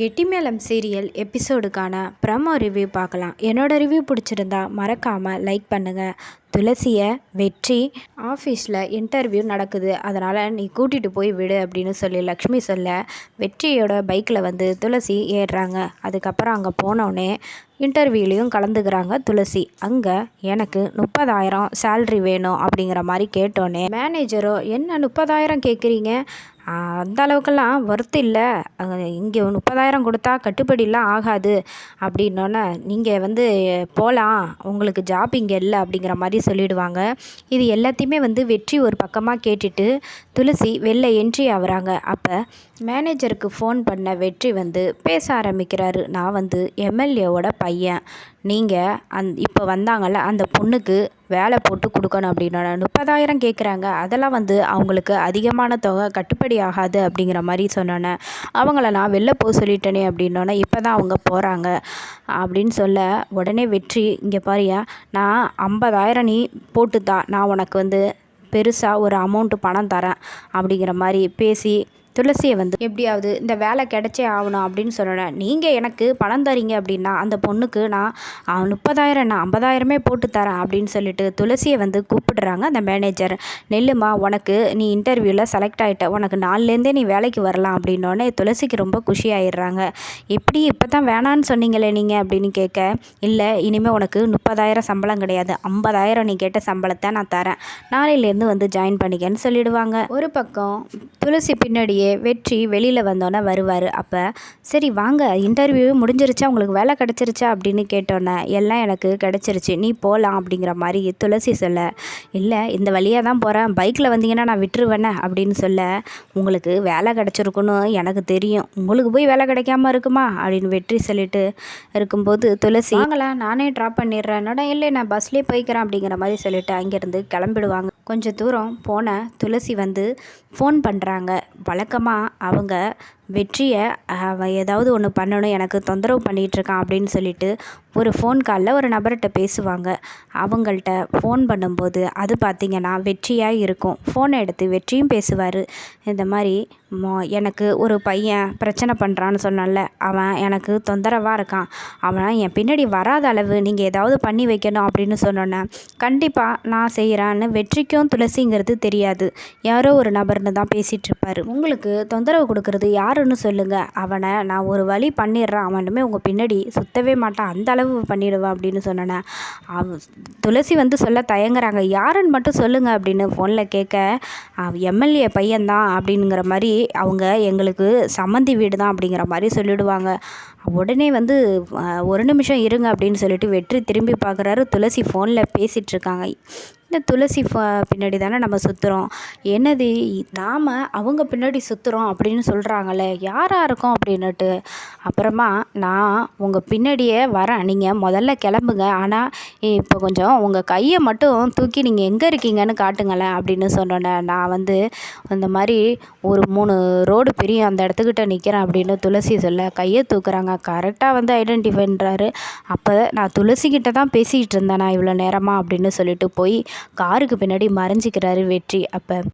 கெட்டிமேளம் serial எபிசோடுக்கான promo review பார்க்கலாம். என்னோடய ரிவ்யூ பிடிச்சிருந்தா மறக்காமல் லைக் பண்ணுங்கள் துளசியை வெற்றி ஆஃபீஸில் இன்டர்வியூ நடக்குது. அதனால் நீ கூட்டிகிட்டு போய் விடு அப்படின்னு சொல்லி லக்ஷ்மி சொல்ல வெற்றியோட பைக்கில் வந்து துளசி ஏறுறாங்க. அதுக்கப்புறம் அங்கே போனோடனே இன்டர்வியூலேயும் கலந்துக்கிறாங்க துளசி. அங்கே எனக்கு முப்பதாயிரம் சேல்ரி வேணும் அப்படிங்கிற மாதிரி கேட்டோன்னே மேனேஜரோ என்ன முப்பதாயிரம் கேட்குறீங்க அந்த அளவுக்கெல்லாம் ஒர்த்து இல்லை. இங்கே முப்பதாயிரம் கொடுத்தா கட்டுப்படிலாம் ஆகாது. அப்படின்னோடனே நீங்கள் வந்து போகலாம் உங்களுக்கு ஜாப் இங்கே இல்லை. அப்படிங்கிற மாதிரி சொல்லிடுவாங்க. இது எல்லாத்தையுமே வந்து வெற்றி ஒரு பக்கமாக கேட்டுட்டு துளசி வெளில என்ட்ரி ஆகுறாங்க. அப்போ மேனேஜருக்கு ஃபோன் பண்ண வெற்றி வந்து பேச ஆரம்பிக்கிறாரு. நான் வந்து எம்எல்ஏவோட பையன். நீங்கள் அந் இப்போ வந்தாங்கள்ல அந்த பொண்ணுக்கு வேலை போட்டு கொடுக்கணும் அப்படின்னா முப்பதாயிரம் கேட்குறாங்க அதெல்லாம் வந்து அவங்களுக்கு அதிகமான தொகை கட்டுப்படி ஆகாது அப்படிங்கிற மாதிரி சொன்னோன்னே அவங்கள நான் வெளில போக சொல்லிட்டேனே அப்படின்னோடனே இப்போ தான் அவங்க போகிறாங்க அப்படின்னு சொல்ல உடனே வெற்றி இங்கே பாரியா நான் ஐம்பதாயிரம் நீ போட்டுத்தா நான் உனக்கு வந்து பெருசாக ஒரு அமௌண்ட்டு பணம் தரேன் அப்படிங்கிற மாதிரி பேசி துளசியை வந்து எப்படியாவது இந்த வேலை கிடைச்சே ஆகணும் அப்படின்னு சொன்னேன் நீங்கள் எனக்கு பணம் தரீங்க அப்படின்னா அந்த பொண்ணுக்கு நான் முப்பதாயிரம் நான் ஐம்பதாயிரமே போட்டு தரேன் அப்படின்னு சொல்லிட்டு துளசியை வந்து கூப்பிடுறாங்க அந்த மேனேஜர் நெல்லுமா உனக்கு நீ இன்டர்வியூவில் செலக்ட் ஆகிட்ட உனக்கு நாலுலேருந்தே நீ வேலைக்கு வரலாம் அப்படின்னோடனே துளசிக்கு ரொம்ப குஷி ஆயிடுறாங்க எப்படி இப்போ தான் வேணான்னு சொன்னீங்களே நீங்கள் அப்படின்னு கேட்க இல்லை இனிமேல் உனக்கு முப்பதாயிரம் சம்பளம் கிடையாது ஐம்பதாயிரம் நீ கேட்ட சம்பளத்தை நான் தரேன் நாளையிலேருந்து வந்து ஜாயின் பண்ணிக்கன்னு சொல்லிடுவாங்க. ஒரு பக்கம் துளசி பின்னாடியே அப்படியே வெற்றி வெளியில் வந்தோன்னே வருவார். அப்போ சரி வாங்க இன்டர்வியூ முடிஞ்சிருச்சா? உங்களுக்கு வேலை கிடச்சிருச்சா? அப்படின்னு கேட்டோன்னே எல்லாம் எனக்கு கிடச்சிருச்சு. நீ போகலாம் அப்படிங்கிற மாதிரி துளசி சொல்ல இல்லை இந்த வழியாக தான் போகிறேன் பைக்கில் வந்தீங்கன்னா நான் விட்டுருவேனே அப்படின்னு சொல்ல உங்களுக்கு வேலை கிடச்சிருக்குன்னு எனக்கு தெரியும். உங்களுக்கு போய் வேலை கிடைக்காம இருக்குமா? அப்படின்னு வெற்றி சொல்லிட்டு இருக்கும்போது துளசி வாங்கலாம் நானே ட்ராப் பண்ணிடுறேன். என்னோட இல்லை நான் பஸ்லேயே போய்க்கிறேன் அப்படிங்கிற மாதிரி சொல்லிட்டு அங்கேருந்து கிளம்பிடுவாங்க. கொஞ்சம் தூரம் போன துளசி வந்து ஃபோன் பண்ணுறாங்க வழக்கமாக அவங்க வெற்றியை அவன் ஏதாவது ஒன்று பண்ணணும் எனக்கு தொந்தரவு பண்ணிகிட்ருக்கான் அப்படின்னு சொல்லிட்டு ஒரு ஃபோன் காலில் ஒரு நபர்கிட்ட பேசுவாங்க. அவங்கள்ட்ட ஃபோன் பண்ணும்போது அது பார்த்திங்கன்னா வெற்றியாக இருக்கும். ஃபோனை எடுத்து வெற்றியும் பேசுவார். இந்த மாதிரி மோ எனக்கு ஒரு பையன் பிரச்சனை பண்ணுறான்னு சொன்னால அவன் எனக்கு தொந்தரவாக இருக்கான். அவன் என் பின்னாடி வராத அளவு நீங்கள் ஏதாவது பண்ணி வைக்கணும் அப்படின்னு சொன்னோன்னே கண்டிப்பாக நான் செய்கிறான்னு வெற்றிக்கும் துளசிங்கிறது தெரியாது. யாரோ ஒரு நபர்னு தான் பேசிகிட்ருப்பார் உங்களுக்கு தொந்தரவு கொடுக்குறது யார் யாருன்னு சொல்லுங்கள் அவனை நான் ஒரு வழி பண்ணிடுறேன். அவனுமே உங்கள் பின்னாடி சுற்றவே மாட்டான். அந்த அளவு பண்ணிடுவேன் அப்படின்னு சொன்னேன். அவ துளசி வந்து சொல்ல தயங்குறாங்க. யாருன்னு மட்டும் சொல்லுங்கள் அப்படின்னு ஃபோனில் கேட்க எம்எல்ஏ பையன்தான் அப்படிங்கிற மாதிரி அவங்க எங்களுக்கு சம்மந்தி வீடு தான் அப்படிங்கிற மாதிரி சொல்லிவிடுவாங்க உடனே வந்து ஒரு நிமிஷம் இருங்க அப்படின்னு சொல்லிட்டு வெற்றி திரும்பி பார்க்குறாரு. துளசி ஃபோனில் பேசிகிட்ருக்காங்க இந்த துளசி பின்னாடி தானே நம்ம சுற்றுறோம் என்னது நாம் அவங்க பின்னாடி சுற்றுறோம் அப்படின்னு சொல்கிறாங்களே யாராக இருக்கோம் அப்படின்னுட்டு. அப்புறமா நான் உங்கள் பின்னாடியே வரேன். நீங்கள் முதல்ல கிளம்புங்க. ஆனால் இப்போ கொஞ்சம் உங்கள் கையை மட்டும் தூக்கி நீங்கள் எங்கே இருக்கீங்கன்னு காட்டுங்களேன் அப்படின்னு சொன்னோன்னே நான் வந்து இந்த மாதிரி ஒரு மூணு ரோடு பெரிய அந்த இடத்துக்கிட்ட நிற்கிறேன் அப்படின்னு துளசி சொல்ல கையை தூக்குறாங்க. கரெக்டாக வந்து ஐடென்டிஃபைன்றாரு அப்போ நான் துளசிக்கிட்ட தான் பேசிக்கிட்டு இருந்தேன் நான் இவ்வளோ நேரமாக அப்படின்னு சொல்லிட்டு போய் காருக்கு பின்னாடி மறைஞ்சிக்கிறாரு வெற்றி. அப்போ